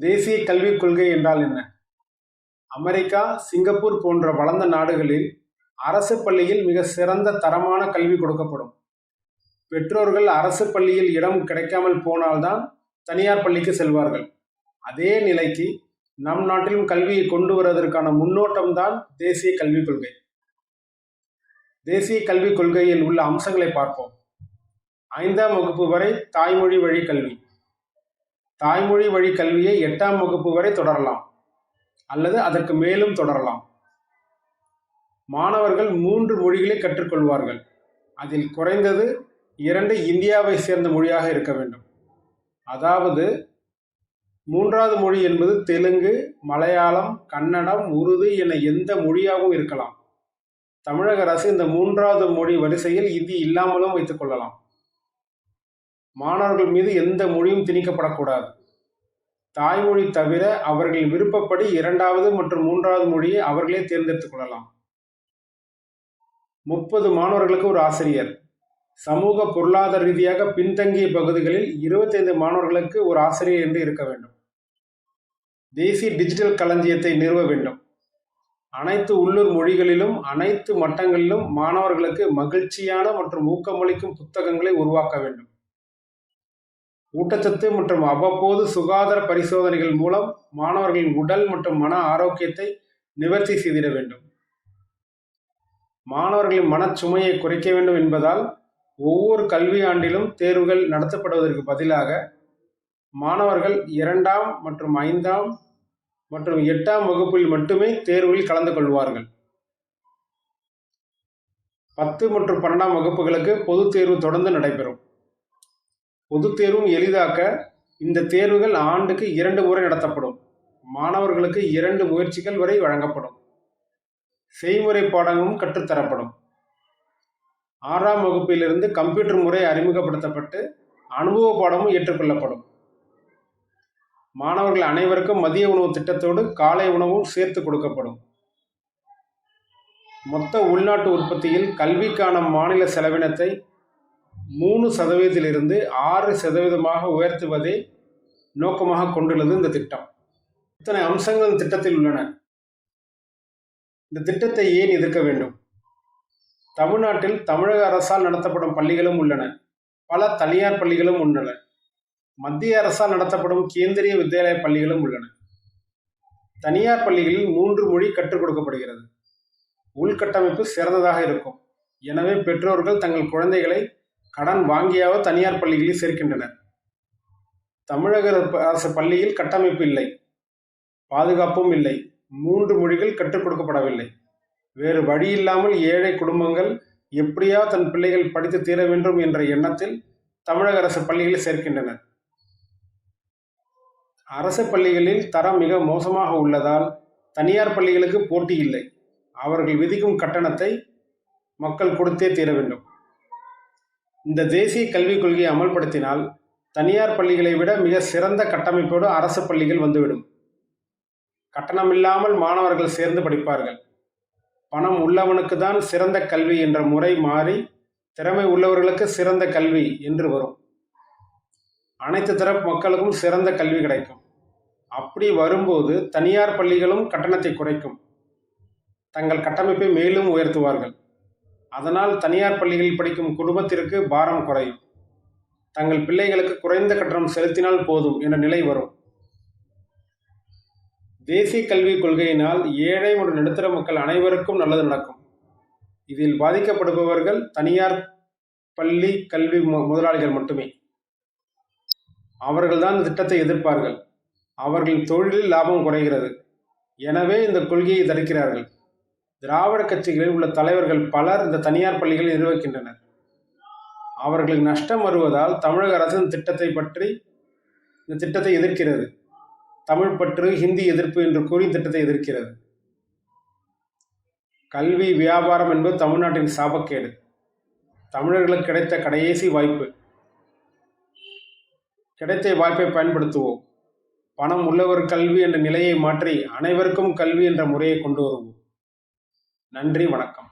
தேசிய கல்விக் கொள்கை என்றால் என்ன? அமெரிக்கா சிங்கப்பூர் போன்ற வளர்ந்த நாடுகளில் அரசு பள்ளியில் மிக சிறந்த தரமான கல்வி கொடுக்கப்படும். பெற்றோர்கள் அரசு பள்ளியில் இடம் கிடைக்காமல் போனால்தான் தனியார் பள்ளிக்கு செல்வார்கள். அதே நிலைக்கு நம் நாட்டிலும் கல்வியை கொண்டு வருவதற்கான முன்னோட்டம்தான் தேசிய கல்விக் கொள்கை. தேசிய கல்விக் கொள்கையில் உள்ள அம்சங்களை பார்ப்போம். ஐந்தாம் வகுப்பு வரை தாய்மொழி வழி கல்வி. தாய்மொழி வழி கல்வியை எட்டாம் வகுப்பு வரை தொடரலாம். அல்லது அதற்கு மேலும் தொடரலாம். மாணவர்கள் மூன்று மொழிகளை கற்றுக்கொள்வார்கள். அதில் குறைந்தது இரண்டு இந்தியாவை சேர்ந்த மொழியாக இருக்க வேண்டும். அதாவது மூன்றாவது மொழி என்பது தெலுங்கு மலையாளம் கன்னடம் உருது என எந்த மொழியாகவும் இருக்கலாம். தமிழக அரசு இந்த மூன்றாவது மொழி வரிசையில் இந்தி இல்லாமலும் வைத்துக் கொள்ளலாம். மாணவர்கள் மீது எந்த மொழியும் திணிக்கப்படக்கூடாது. தாய்மொழி தவிர அவர்களின் விருப்பப்படி இரண்டாவது மற்றும் மூன்றாவது மொழியை அவர்களே தேர்ந்தெடுத்துக் கொள்ளலாம். முப்பது மாணவர்களுக்கு ஒரு ஆசிரியர். சமூக பொருளாதார ரீதியாக பின்தங்கிய பகுதிகளில் இருபத்தைந்து மாணவர்களுக்கு ஒரு ஆசிரியர் என்று இருக்க வேண்டும். தேசிய டிஜிட்டல் களஞ்சியத்தை நிறுவ வேண்டும். அனைத்து உள்ளூர் மொழிகளிலும் அனைத்து மட்டங்களிலும் மாணவர்களுக்கு மகிழ்ச்சியான மற்றும் ஊக்கமளிக்கும் புத்தகங்களை உருவாக்க வேண்டும். ஊட்டச்சத்து மற்றும் அவ்வப்போது சுகாதார பரிசோதனைகள் மூலம் மாணவர்களின் உடல் மற்றும் மன ஆரோக்கியத்தை நிவர்த்தி செய்திட வேண்டும். மாணவர்களின் மனச்சுமையை குறைக்க வேண்டும் என்பதால் ஒவ்வொரு கல்வி ஆண்டிலும் தேர்வுகள் நடத்தப்படுவதற்கு பதிலாக மாணவர்கள் இரண்டாம் மற்றும் ஐந்தாம் மற்றும் எட்டாம் வகுப்பில் மட்டுமே தேர்வில் கலந்து கொள்வார்கள். பத்து மற்றும் பன்னெண்டாம் வகுப்புகளுக்கு பொதுத் தேர்வு தொடர்ந்து நடைபெறும். பொதுத் தேர்வும் எளிதாக்க இந்த தேர்வுகள் ஆண்டுக்கு இரண்டு முறை நடத்தப்படும். மாணவர்களுக்கு இரண்டு முயற்சிகள் வரை வழங்கப்படும். செய்முறை பாடங்களும் கற்றுத்தரப்படும். ஆறாம் வகுப்பிலிருந்து கம்ப்யூட்டர் முறை அறிமுகப்படுத்தப்பட்டு அனுபவ பாடமும் ஏற்றுக்கொள்ளப்படும். மாணவர்கள் அனைவருக்கும் மதிய உணவு திட்டத்தோடு காலை உணவும் சேர்த்து கொடுக்கப்படும். மொத்த உள்நாட்டு உற்பத்தியில் கல்விக்கான மாநில செலவினத்தை மூணு சதவீதத்திலிருந்து ஆறு சதவீதமாக உயர்த்துவதை நோக்கமாக கொண்டுள்ளது இந்த திட்டம். இத்தனை அம்சங்கள் இந்த திட்டத்தில் உள்ளன. இந்த திட்டத்தை ஏன் எதிர்க்க வேண்டும்? தமிழ்நாட்டில் தமிழக அரசால் நடத்தப்படும் பள்ளிகளும் உள்ளன. பல தனியார் பள்ளிகளும் உள்ளன. மத்திய அரசால் நடத்தப்படும் கேந்திரிய வித்யாலய பள்ளிகளும் உள்ளன. தனியார் பள்ளிகளில் மூன்று மொழி கற்றுக் கொடுக்கப்படுகிறது. உள்கட்டமைப்பு சிறந்ததாக இருக்கும். எனவே பெற்றோர்கள் தங்கள் குழந்தைகளை கடன் வாங்கியாவது தனியார் பள்ளிகளில் சேர்க்கின்றனர். தமிழக அரசு பள்ளியில் கட்டமைப்பு இல்லை. பாதுகாப்பும் இல்லை. மூன்று மொழிகள் கற்றுக் கொடுக்கப்படவில்லை. வேறு வழி இல்லாமல் ஏழை குடும்பங்கள் எப்படியா தன் பிள்ளைகள் படித்து தீர வேண்டும் என்ற எண்ணத்தில் தமிழக அரசு பள்ளிகளில் சேர்க்கின்றனர். அரசு பள்ளிகளில் தரம் மிக மோசமாக உள்ளதால் தனியார் பள்ளிகளுக்கு போட்டி இல்லை. அவர்கள் விதிக்கும் கட்டணத்தை மக்கள் கொடுத்தே தீர வேண்டும். இந்த தேசிய கல்விக் கொள்கையை அமல்படுத்தினால் தனியார் பள்ளிகளை விட மிக சிறந்த கட்டமைப்போடு அரசு பள்ளிகள் வந்துவிடும். கட்டணமில்லாமல் மாணவர்கள் சேர்ந்து படிப்பார்கள். பணம் உள்ளவனுக்கு தான் சிறந்த கல்வி என்ற முறை மாறி திறமை உள்ளவர்களுக்கு சிறந்த கல்வி என்று வரும். அனைத்து தரப்பு மக்களுக்கும் சிறந்த கல்வி கிடைக்கும். அப்படி வரும்போது தனியார் பள்ளிகளும் கட்டணத்தை குறைக்கும். தங்கள் கட்டமைப்பை மேலும் உயர்த்துவார்கள். அதனால் தனியார் பள்ளிகளில் படிக்கும் குடும்பத்திற்கு பாரம் குறையும். தங்கள் பிள்ளைகளுக்கு குறைந்த கட்டணம் செலுத்தினால் போதும் என்ற நிலை வரும். தேசிய கல்விக் கொள்கையினால் ஏழை மற்றும் நடுத்தர மக்கள் அனைவருக்கும் நல்லது நடக்கும். இதில் பாதிக்கப்படுபவர்கள் தனியார் பள்ளி கல்வி முதலாளிகள் மட்டுமே. அவர்கள்தான் திட்டத்தை எதிர்ப்பார்கள். அவர்களின் தொழிலில் லாபம் குறைகிறது. எனவே இந்த கொள்கையை தடுக்கிறார்கள். திராவிட கட்சிகளில் உள்ள தலைவர்கள் பலர் இந்த தனியார் பள்ளிகளை நிர்வகிக்கின்றனர். அவர்களுக்கு நஷ்டம் வருவதால் தமிழக அரசு இந்த திட்டத்தை பற்றி இந்த திட்டத்தை எதிர்க்கிறது. தமிழ் பற்று ஹிந்தி எதிர்ப்பு என்று கூறி திட்டத்தை எதிர்க்கிறது. கல்வி வியாபாரம் என்பது தமிழ்நாட்டின் சாபக்கேடு. தமிழர்களுக்கு கிடைத்த கடைசி வாய்ப்பு. கிடைத்த வாய்ப்பை பயன்படுத்துவோம். பணம் உள்ளவர் கல்வி என்ற நிலையை மாற்றி அனைவருக்கும் கல்வி என்ற முறையை கொண்டு வருவோம். நன்றி வணக்கம்.